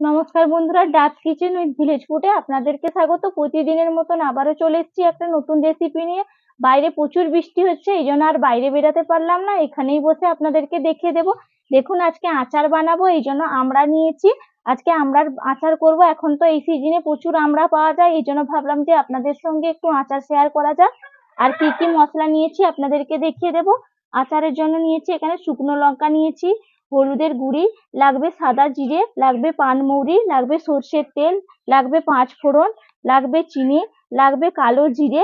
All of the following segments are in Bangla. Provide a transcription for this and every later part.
নমস্কার বন্ধুরা, ডাচ কিচেন উইথ ভিলেজ ফুডে আপনাদেরকে স্বাগত। প্রতিদিনের মতন আবারও চলে এসেছি একটা নতুন রেসিপি নিয়ে। বাইরে প্রচুর বৃষ্টি হচ্ছে, এই জন্য আর বাইরে বেরোতে পারলাম না। এখানেই বসে আপনাদেরকে দেখিয়ে দেবো। দেখুন, আজকে আচার বানাবো, এই জন্য আমরা নিয়েছি। আজকে আমড়ার আচার করব। এখন তো এই সিজনে প্রচুর আমরা পাওয়া যায়, এই জন্য ভাবলাম যে আপনাদের সঙ্গে একটু আচার শেয়ার করা যাক। আর কি কি মশলা নিয়েছি আপনাদেরকে দেখিয়ে দেবো। আচারের জন্য নিয়েছি এখানে শুকনো লঙ্কা নিয়েছি হলুদের গুঁড়ি, লাগবে সাদা জিরে, লাগবে পানমৌরি লাগবে সর্ষের তেল, লাগবে পাঁচ ফোড়ন, লাগবে চিনি, লাগবে কালো জিরে।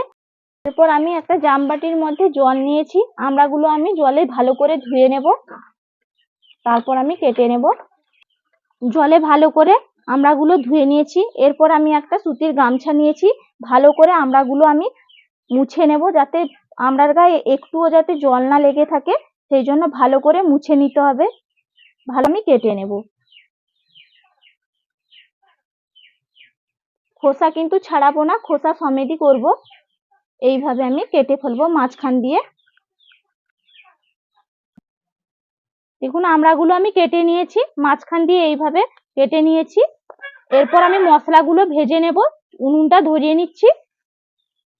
এরপর আমি একটা জামবাটির মধ্যে জল নিয়েছি, আমড়াগুলো আমি জলে ভালো করে ধুয়ে নেব। তারপর আমি কেটে নেব। জলে ভালো করে আমড়াগুলো ধুয়ে নিয়েছি। এরপর আমি একটা সুতির গামছা নিয়েছি, ভালো করে আমড়াগুলো আমি মুছে নেব যাতে আমড়ার গায়ে একটুও যাতে জল না লেগে থাকে, সেই জন্য ভালো করে মুছে নিতে হবে। ভালো আমি কেটে নেব। খোসা কিন্তু ছাড়াবো না, খোসা সমেতই করব। এইভাবে আমি কেটে ফেলব মাঝখান দিয়ে। দেখুন আমড়াগুলো আমি কেটে নিয়েছি, মাঝখান দিয়ে এইভাবে কেটে নিয়েছি। এরপর আমি মশলাগুলো ভেজে নেব, উনুনটা ধরিয়ে নিচ্ছি।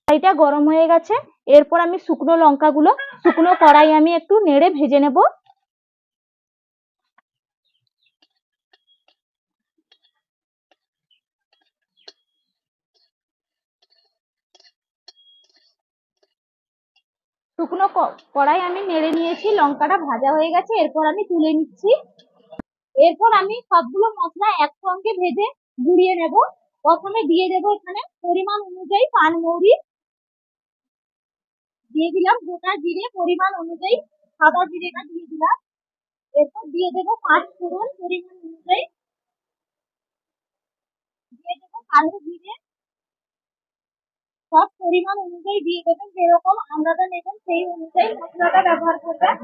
কড়াইটা গরম হয়ে গেছে, এরপর আমি শুকনো লঙ্কাগুলো, শুকনো কড়াই আমি একটু নেড়ে ভেজে নেব। শুকনো কড়াই আমি নেড়ে নিয়েছি, লঙ্কাটা ভাজা হয়ে গেছে, এরপর আমি তুলে নিচ্ছি। এরপর আমি সবগুলো মশলা একসঙ্গে ভেজে গুঁড়িয়ে নেব। প্রথমে দিয়ে দেবো এখানে পরিমাণ অনুযায়ী পানমৌরি। দিয়ে দিলাম গোটা জিরে, পরিমাণ অনুযায়ী সাদা জিরেটা দিয়ে দিলাম। এরপর দিয়ে দেবো পাঁচ ফোড়ন পরিমাণ অনুযায়ী। দিয়ে দেবো কালো জিরে। সব পরিমাণ অনুযায়ী দিয়ে দেবেন, যেরকম আমরাটা নেবেন সেই অনুযায়ী মশলাটা ব্যবহার করবেন।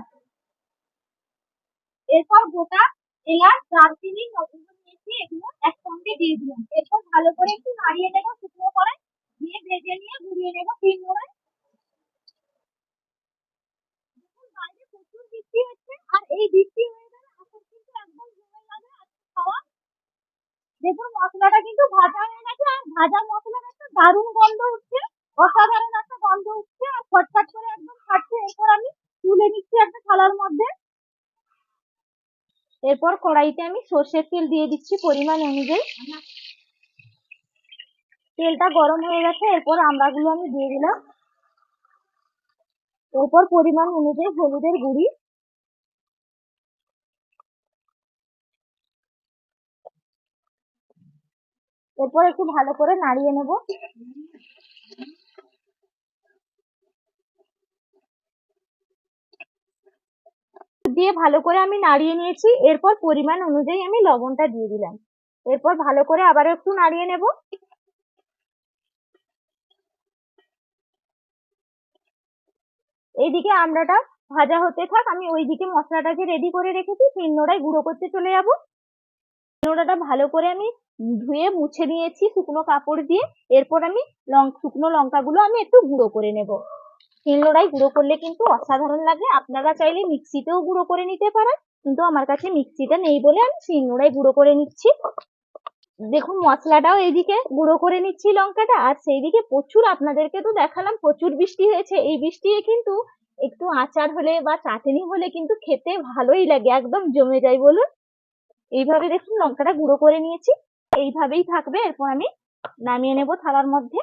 এরপর গোটা এলাচ, দারচিনি, লবঙ্গ নিয়েছি, এগুলো একসঙ্গে দিয়ে দিলাম। এরপর ভালো করে একটু নাড়িয়ে নেব, শুকনো করে দিয়ে ভেজে নিয়ে ঘুরিয়ে নেব তিন প্রচুর হচ্ছে, আর এই বৃষ্টি হয়ে গেলে আচার কিন্তু একদম জমে যাবে খাওয়া। দেখুন, মশলাটা কিন্তু ভাজা হয়ে গেছে, আর ভাজা একটা দারুণ গন্ধ উঠছে অসাধারণ একটা গন্ধ উঠছে আর ফটফট করে একদম ফাটছে এরপর আমি তুলে নিচ্ছি একটা থালার মধ্যে। এরপর কড়াইতে আমি সর্ষের তেল দিয়ে দিচ্ছি পরিমাণ অনুযায়ী। তেলটা গরম হয়ে গেছে, এরপর আমড়াগুলো আমি দিয়ে দিলাম। এরপর পরিমাণ অনুযায়ী হলুদের গুঁড়ি। এরপর একটু ভালো করে নাড়িয়ে নেব। দিয়ে ভালো করে আমি নাড়িয়ে নিয়েছি। এরপর পরিমাণ অনুযায়ী আমি লবণটা দিয়ে দিলাম। এরপর ভালো করে আবার একটু নাড়িয়ে নেব। এইদিকে আমড়াটা ভাজা হতে থাক, আমি ওইদিকে মশলাটাকে রেডি করে রেখেছি শিলনোড়ায় গুঁড়ো করতে চলে যাব। শিলনোড়াটা ভালো করে আমি ধুয়ে মুছে নিয়েছি শুকনো কাপড় দিয়ে। এরপর আমি শুকনো লঙ্কাগুলো আমি একটু গুঁড়ো করে নেব। শিলনোড়ায় গুঁড়ো করলে কিন্তু অসাধারণ লাগে। আপনারা চাইলে মিক্সিতেও গুঁড়ো করে নিতে পারেন, কিন্তু আমার কাছে মিক্সিটা নেই বলে আমি শিলনোড়ায় গুঁড়ো করে নিচ্ছি। দেখুন, মশলাটাও এইদিকে গুঁড়ো করে নিচ্ছি লঙ্কাটা। আর সেইদিকে প্রচুর, আপনাদেরকে তো দেখালাম, প্রচুর বৃষ্টি হয়েছে। এই বৃষ্টি কিন্তু একটু আচার হলে বা চাটনি হলে কিন্তু খেতে ভালোই লাগে, একদম জমে যায় বলুন। এইভাবে দেখুন লঙ্কাটা গুঁড়ো করে নিয়েছি। এইভাবেই থাকবে। এরপর আমি নামিয়ে নেব থালার মধ্যে।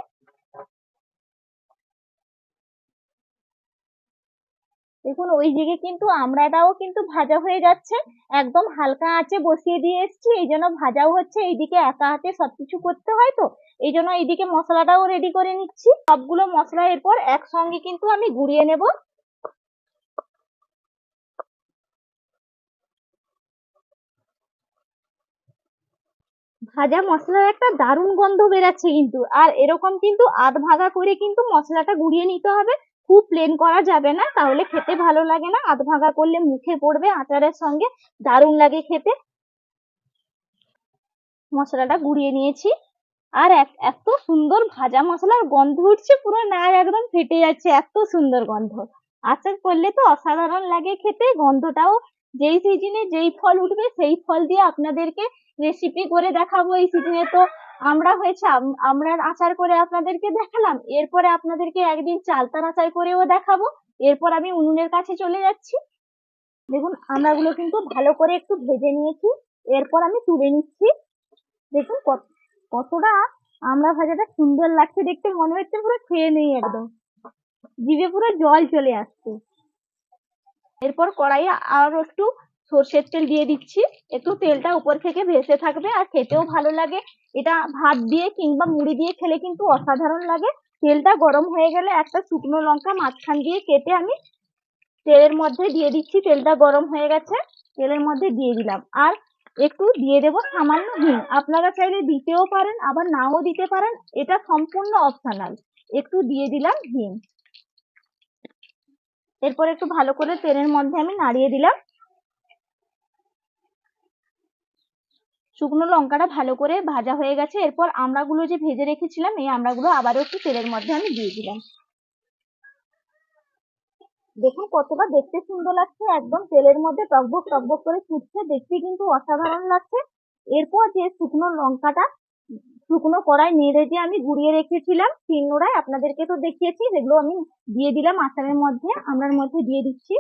দেখুন ওই দিকে কিন্তু আমড়াটাও কিন্তু ভাজা হয়ে যাচ্ছে। একদম হালকা আঁচে বসিয়ে দিয়ে এসছি। এই জন্য ভাজাও হচ্ছে। এইদিকে একা হাতে সবকিছু করতে হয় তো। এই জন্য এইদিকে মশলাটাও রেডি করে নিচ্ছি। সবগুলো মশলা এরপর একসঙ্গে কিন্তু আমি গুঁড়িয়ে নেব। ভাজা মশলার একটা দারুণ গন্ধ বেরাচ্ছে কিন্তু। আর এরকম কিন্তু আধ ভাগা করে কিন্তু মশলাটা গুঁড়িয়ে নিতে হবে। খুব প্লেন করা যাবে না, তাহলে খেতে ভালো লাগে না। আধ ভাগা করলে মুখে পড়বে আচারের সঙ্গে, দারুণ লাগে খেতে। মশলাটা গুঁড়িয়ে নিয়েছি। আর এত সুন্দর ভাজা মশলার গন্ধ উঠছে, পুরো নাক একদম ফেটে যাচ্ছে, এত সুন্দর গন্ধ। আচার করলে তো অসাধারণ লাগে খেতে, গন্ধটাও যেই সিজনে যেই ফল উঠবে, সেই ফল দিয়ে আপনাদেরকে রেসিপি করে দেখাবো এই সিজনে তো আমরা হয়েছে, আম- আমড়ার আচার করে আপনাদেরকে দেখালাম, এরপরে আপনাদেরকে একদিন চালতার আচার করেও দেখাবো। এরপর আমি উনুনের কাছে চলে যাচ্ছি। দেখুন আমড়াগুলো কিন্তু ভালো করে একটু ভেজে নিয়েছি। এরপর আমি তুলে নিচ্ছি। দেখুন কত- কতটা আমড়া ভাজাটা সুন্দর লাগছে দেখতে। মনে হচ্ছে পুরো খেয়ে নেই একদম। জিভে পুরো জল চলে আসছে। এরপর কড়াইয়ে আরও একটু সর্ষের তেল দিয়ে দিচ্ছি। একটু তেলটা উপর থেকে ভেসে থাকবে আর খেতেও ভালো লাগে। এটা ভাত দিয়ে কিংবা মুড়ি দিয়ে খেলে কিন্তু অসাধারণ লাগে। তেলটা গরম হয়ে গেলে একটা শুকনো লঙ্কা মাঝখান দিয়ে কেটে আমি তেলের মধ্যে দিয়ে দিচ্ছি। তেলটা গরম হয়ে গেছে, তেলের মধ্যে দিয়ে দিলাম। আর একটু দিয়ে দেবো সামান্য হিং আপনারা চাইলে দিতেও পারেন, আবার নাও দিতে পারেন। এটা সম্পূর্ণ অপশনাল একটু দিয়ে দিলাম হিং এরপর একটু ভালো করে তেলের মধ্যে আমি নাড়িয়ে দিলাম। শুকনো লঙ্কাটা ভালো করে ভাজা হয়ে গেছে। এরপর আমড়াগুলো যে ভেজে রেখেছিলাম, এই আমড়াগুলো আবারও একটু তেলের মধ্যে আমি দিয়ে দিলাম। দেখুন কতটা দেখতে সুন্দর লাগছে, একদম তেলের মধ্যে টকবক টকবক করে ফুটছে, দেখতে কিন্তু অসাধারণ লাগছে। এরপর যে শুকনো লঙ্কাটা শুকনো কড়াই নেড়ে যে আমি গুঁড়িয়ে রেখেছিলাম। তিন নোড়ায় আপনাদেরকে তো দেখিয়েছি সেগুলো আমি দিয়ে দিলাম আচারের মধ্যে আমড়ার মধ্যে দিয়ে দিচ্ছি।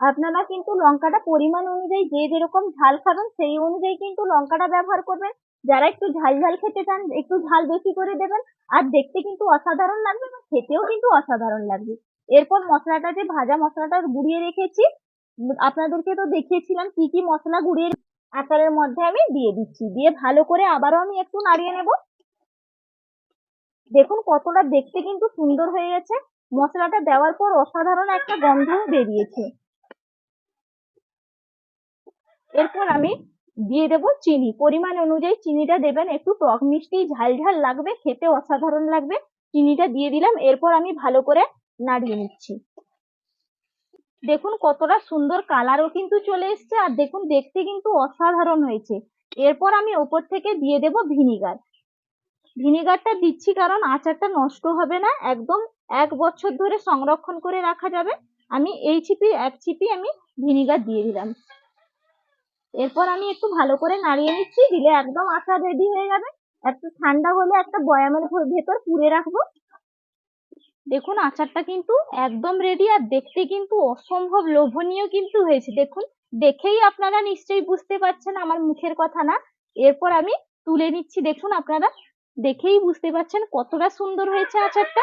আপনারা কিন্তু লঙ্কাটা পরিমাণ অনুযায়ী যে যেরকম ঝাল খাবেন, সেই অনুযায়ী কিন্তু লঙ্কাটা ব্যবহার করবেন। যারা একটু ঝাল ঝাল খেতে চান, একটু ঝাল বেশি করে দেবেন। আর দেখতে কিন্তু অসাধারণ লাগবে খেতেও কিন্তু অসাধারণ লাগবে। এরপর মশলাটা, যে ভাজা মশলাটা গুঁড়িয়ে রেখেছি, আপনাদেরকে তো দেখিয়েছিলাম কি কি মশলা গুঁড়িয়ে আচারের মধ্যে আমি দিয়ে দিচ্ছি। দিয়ে ভালো করে আবারও আমি একটু নাড়িয়ে নেব। দেখুন কতটা দেখতে কিন্তু সুন্দর হয়ে গেছে। মশলাটা দেওয়ার পর অসাধারণ একটা গন্ধও বেরিয়েছে। এরপর আমি দিয়ে দেব চিনি। পরিমাণ অনুযায়ী চিনিটা দেবেন। একটু টক মিষ্টি, ঝাল ঝাল লাগবে, খেতে অসাধারণ লাগবে। চিনিটা দিয়ে দিলাম। এরপর আমি ভালো করে নাড়িয়ে নিচ্ছি। দেখুন কতটা সুন্দর কালারও কিন্তু চলে এসেছে আর দেখুন দেখতে কিন্তু অসাধারণ হয়েছে। এরপর আমি ওপর থেকে দিয়ে দেব ভিনিগার ভিনিগারটা দিচ্ছি কারণ আচারটা নষ্ট হবে না, একদম এক বছর ধরে সংরক্ষণ করে রাখা যাবে। আমি এই ছিপি এক ছিপি আমি ভিনিগার দিয়ে দিলাম। এরপর আমি একটু ভালো করে নাড়িয়ে নিচ্ছি, দিলে একদম আচার রেডি হয়ে যাবে। একটু ঠান্ডা হলে একটা বয়ামের ভেতর পুরে রাখব। দেখুন, আচারটা কিন্তু একদম রেডি আর দেখতে কিন্তু অসম্ভব লোভনীয় কিন্তু হয়েছে। দেখুন, দেখেই আপনারা নিশ্চয়ই বুঝতে পারছেন, আমার মুখের কথা না। এরপর আমি তুলে নিচ্ছি। দেখুন, আপনারা দেখেই বুঝতে পারছেন কতটা সুন্দর হয়েছে আচারটা।